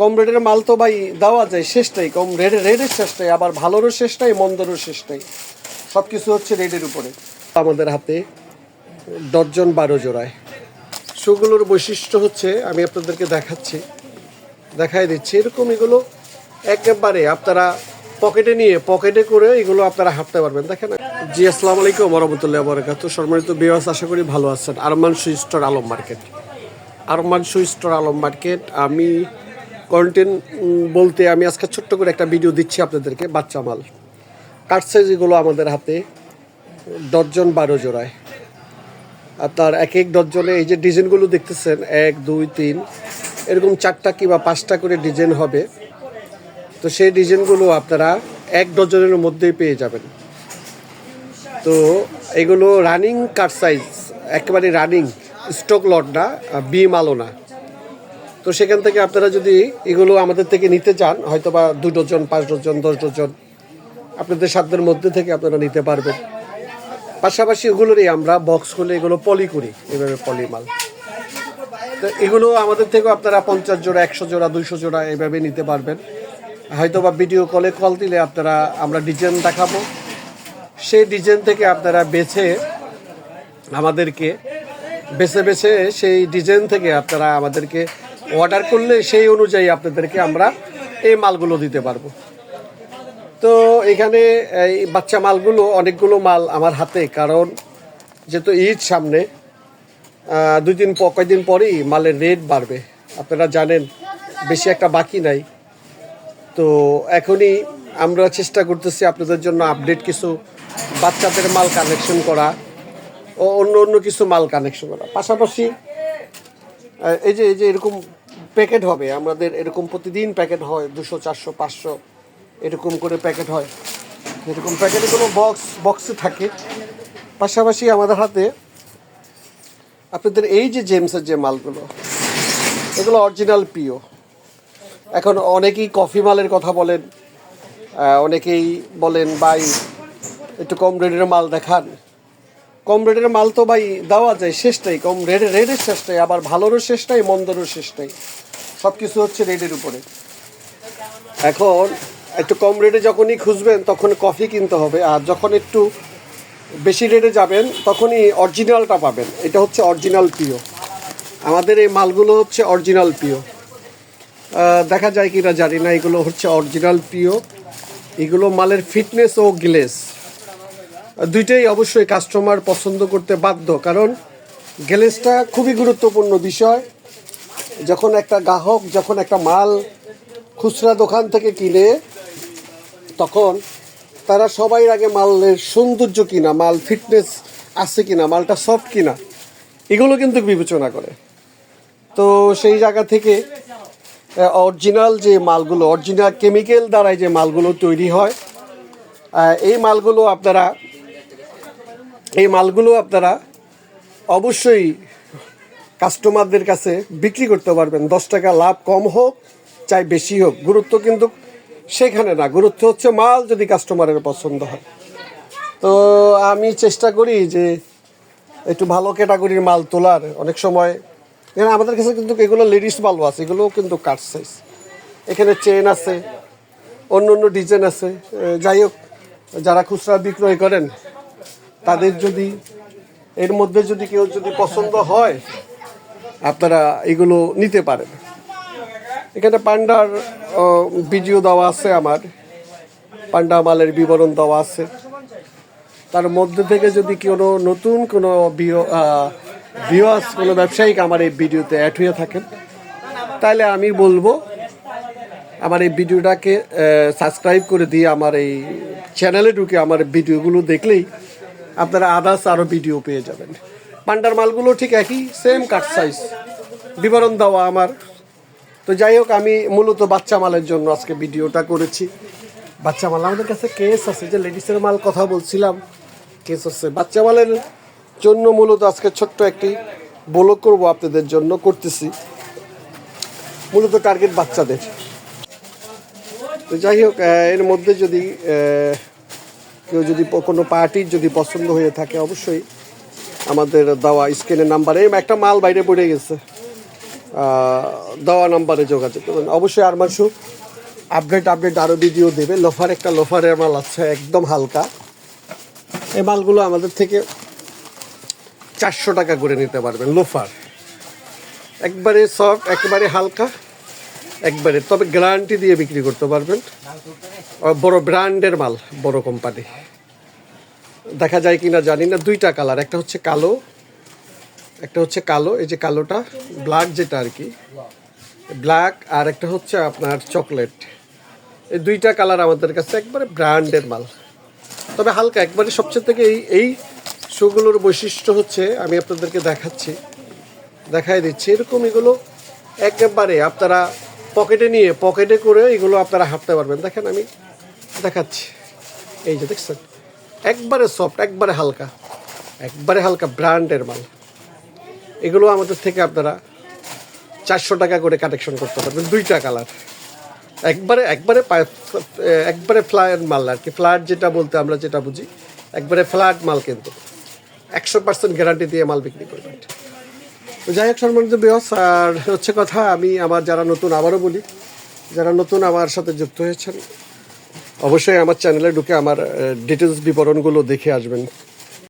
কম রেটের মাল তো ভাই দেওয়া যায় শেষটাই কম রেটের রেটের শেষটাই আবার ভালোরও শেষটাই মন্দরও শেষটাই সব কিছু হচ্ছে রেটের উপরে। আমাদের হাতে দশজন, বারো জোড়ায়। শুগুলোর বৈশিষ্ট্য হচ্ছে, আমি আপনাদেরকে দেখাচ্ছি, দেখাই দিচ্ছি, এরকম এগুলো একেবারে আপনারা পকেটে নিয়ে, পকেটে করে এগুলো আপনারা হাঁটতে পারবেন। দেখেন, জি, আসসালামু আলাইকুম রহমতুল্লাহ বরকাত সম্মানিত বিয়াস আশা করি ভালো আছেন। Arman shoe store Alam market. Arman shoe store Alam market, আমি কন্টেন্ট বলতে আমি আজকে ছোট্ট করে একটা ভিডিও দিচ্ছি আপনাদেরকে, বাচ্চা মাল। কাঠ সাইজগুলো আমাদের হাতে দশজন, বারো জোড়ায়। আপনার এক এক ডজনে এই যে ডিজাইনগুলো দেখতেছেন, এক, দুই, তিন, এরকম চারটা কিংবা পাঁচটা করে ডিজাইন হবে। তো সেই ডিজাইনগুলো আপনারা এক ডজনের মধ্যেই পেয়ে যাবেন। তো এগুলো রানিং কাট সাইজ একেবারে রানিং স্টক লট না বি আলো না। তো সেখান থেকে আপনারা যদি এগুলো আমাদের থেকে নিতে চান হয়তো বা দু ডজন, পাঁচ ডজন, দশ ডজন, আপনাদের সাধ্যের মধ্যে থেকে আপনারা নিতে পারবেন। পাশাপাশি এগুলোরই আমরা বক্স খুলে এগুলো পলি করি, এভাবে পলি মাল। তো এগুলো আমাদের থেকেও আপনারা পঞ্চাশ জোড়া, একশো জোড়া, দুইশো জোড়া এভাবে নিতে পারবেন। হয়তো বা ভিডিও কলে কল দিলে আপনারা, আমরা ডিজাইন দেখাবো। সেই ডিজাইন থেকে আপনারা বেছে আমাদেরকে, বেছে বেছে সেই ডিজাইন থেকে আপনারা আমাদেরকে অর্ডার করলে সেই অনুযায়ী আপনাদেরকে আমরা এই মালগুলো দিতে পারব। তো এখানে এই বাচ্চা মালগুলো, অনেকগুলো মাল আমার হাতে, কারণ যেহেতু ঈদ সামনে দুই দিন কয়েকদিন পরেই মালের রেট বাড়বে। আপনারা জানেন, বেশি একটা বাকি নাই। তো এখনই আমরা চেষ্টা করতেছি আপনাদের জন্য আপডেট কিছু বাচ্চাদের মাল কানেকশন করা ও অন্য অন্য কিছু মাল কানেকশন করা। পাশাপাশি এই যে এই যে এরকম প্যাকেট হবে, আমাদের এরকম প্রতিদিন প্যাকেট হয় দুশো, চারশো, পাঁচশো, এরকম করে প্যাকেট হয়। এরকম প্যাকেটে কোনো বক্স বক্সে থাকে। পাশাপাশি আমাদের হাতে আপনাদের এই যে জেমসের যে মালগুলো, এগুলো অরিজিনাল পিও এখন অনেকেই কফি মালের কথা বলেন অনেকেই বলেন, ভাই, একটু কম রেটের মাল দেখান। কম রেটের মাল তো ভাই দেওয়া যায় শেষটাই কম রেটের রেটের শেষটাই আবার ভালোরও শেষটাই মন্দরও শেষটাই সব কিছু হচ্ছে রেটের উপরে। এখন একটু কম রেটে যখনই খুঁজবেন, তখন কফি কিনতে হবে, আর যখন একটু বেশি রেটে যাবেন, তখনই অরিজিনালটা পাবেন। এটা হচ্ছে অরিজিনাল পিও। আমাদের এই মালগুলো হচ্ছে অরিজিনাল পিও। দেখা যায় কিনা জানি না, এগুলো হচ্ছে অরিজিনাল পিও। এগুলো মালের ফিটনেস ও গ্লেস। দুইটাই অবশ্যই কাস্টমার পছন্দ করতে বাধ্য, কারণ গ্লেসটা খুবই গুরুত্বপূর্ণ বিষয়। যখন একটা গ্রাহক যখন একটা মাল খুচরা দোকান থেকে কিনে, তখন তারা সবাই আগে মালের সৌন্দর্য কিনা, মাল ফিটনেস আছে কিনা, মালটা সফট কিনা, এগুলো কিন্তু বিবেচনা করে। তো সেই জায়গা থেকে অরিজিনাল যে মালগুলো অরিজিনাল কেমিক্যাল দ্বারাই যে মালগুলো তৈরি হয় এই মালগুলো আপনারা এই মালগুলো আপনারা অবশ্যই কাস্টমারদের কাছে বিক্রি করতে পারবেন। দশ টাকা লাভ কম হোক, চাই বেশি হোক। গুরুত্ব কিন্তু সেখানে না। গুরুত্ব হচ্ছে মাল যদি কাস্টমারের পছন্দ হয়। তো আমি চেষ্টা করি যে একটু ভালো ক্যাটাগরির মাল তোলার। অনেক সময় এখানে আমাদের কাছে কিন্তু এগুলো লেডিস মালও আছে, এগুলোও কিন্তু কাট সাইজ। এখানে চেন আছে অন্য অন্য ডিজাইন আছে। যাই হোক, যারা খুচরা বিক্রয় করেন তাদের যদি, এর মধ্যে যদি কেউ যদি পছন্দ হয়, আপনারা এগুলো নিতে পারেন। এখানে পান্ডার ভিডিও দেওয়া আছে আমার। পান্ডা মালের বিবরণ দেওয়া আছে। তার মধ্যে থেকে যদি কোনো নতুন কোনো ভিওয়ার্স কোনো ব্যবসায়িক আমার এই ভিডিওতে অ্যাড হয়ে থাকেন, তাহলে আমি বলব, আমার এই ভিডিওটাকে সাবস্ক্রাইব করে দিয়ে আমার এই চ্যানেলে ঢুকে আমার ভিডিওগুলো দেখলেই আপনারা আদার্স আরও ভিডিও পেয়ে যাবেন। পান্ডার মালগুলো ঠিক একই সেম কাট সাইজ বিবরণ দেওয়া আমার। তো যাই হোক, আমি মূলত বাচ্চা মালের জন্য আজকে ভিডিওটা করেছি। বাচ্চা মাল, আমাদের কাছে কেস আছে যে লেডিসের মাল কথা বলছিলাম। কেস আছে। বাচ্চা মালের জন্য মূলত আজকে ছোট্ট একটি বলো করব আপনাদের জন্য করতেছি। মূলত টার্গেট বাচ্চাদের। তো যাই হোক এর মধ্যে যদি কেউ যদি কোনো পার্টির যদি পছন্দ হয়ে থাকে, অবশ্যই আমাদের দেওয়া স্ক্রিনের নাম্বারে। একটা মাল বাইরে পড়ে গেছে। দেওয়া নাম্বারে যোগাযোগ করবেন অবশ্যই আর মাসু আপডেট আপডেট আরও ভিডিও দেবে। লোফার একটা লোফারের মাল আছে, একদম হালকা। এই মালগুলো আমাদের থেকে চারশো টাকা করে নিতে পারবেন, লোফার। একবারে সফট একবারে হালকা, একবারে, তবে গ্যারান্টি দিয়ে বিক্রি করতে পারবেন। বড় ব্র্যান্ডের মাল, বড় কোম্পানি। দেখা যায় কিনা জানি না, দুইটা কালার, একটা হচ্ছে কালো, একটা হচ্ছে কালো, এই যে কালোটা, ব্ল্যাক যেটা আর কি, ব্ল্যাক আর একটা হচ্ছে আপনার চকলেট। এই দুইটা কালার আমাদের কাছে একবারে ব্র্যান্ডের মাল। তবে হালকা, একবারে সবচেয়ে থেকে এই এই শোগুলোর বৈশিষ্ট্য হচ্ছে, আমি আপনাদেরকে দেখাচ্ছি, দেখাই দিচ্ছি, এরকম এগুলো একেবারে আপনারা পকেটে নিয়ে পকেটে করে এগুলো আপনারা হাঁটতে পারবেন। দেখেন আমি দেখাচ্ছি। এই যে দেখছেন, একবারে সফট একবারে হালকা একবারে হালকা ব্র্যান্ডের মাল। এগুলো আমাদের থেকে আপনারা চারশো টাকা করে কালেকশন করতে পারবেন, দুইটা কালার। একবারে একবারে একবারে ফ্ল্যাট মাল আর কি। ফ্ল্যাট যেটা বলতে আমরা যেটা বুঝি, একবারে ফ্ল্যাট মাল কিন্তু। একশো পার্সেন্ট গ্যারান্টি দিয়ে মাল বিক্রি করবেন। তো যাই হোক, সম্মানিত বিয়স আর হচ্ছে কথা, আমি আমার যারা নতুন, আবারও বলি, যারা নতুন আমার সাথে যুক্ত হয়েছেন, অবশ্যই আমার চ্যানেলে ঢুকে আমার ডিটেলস বিবরণগুলো দেখে আসবেন।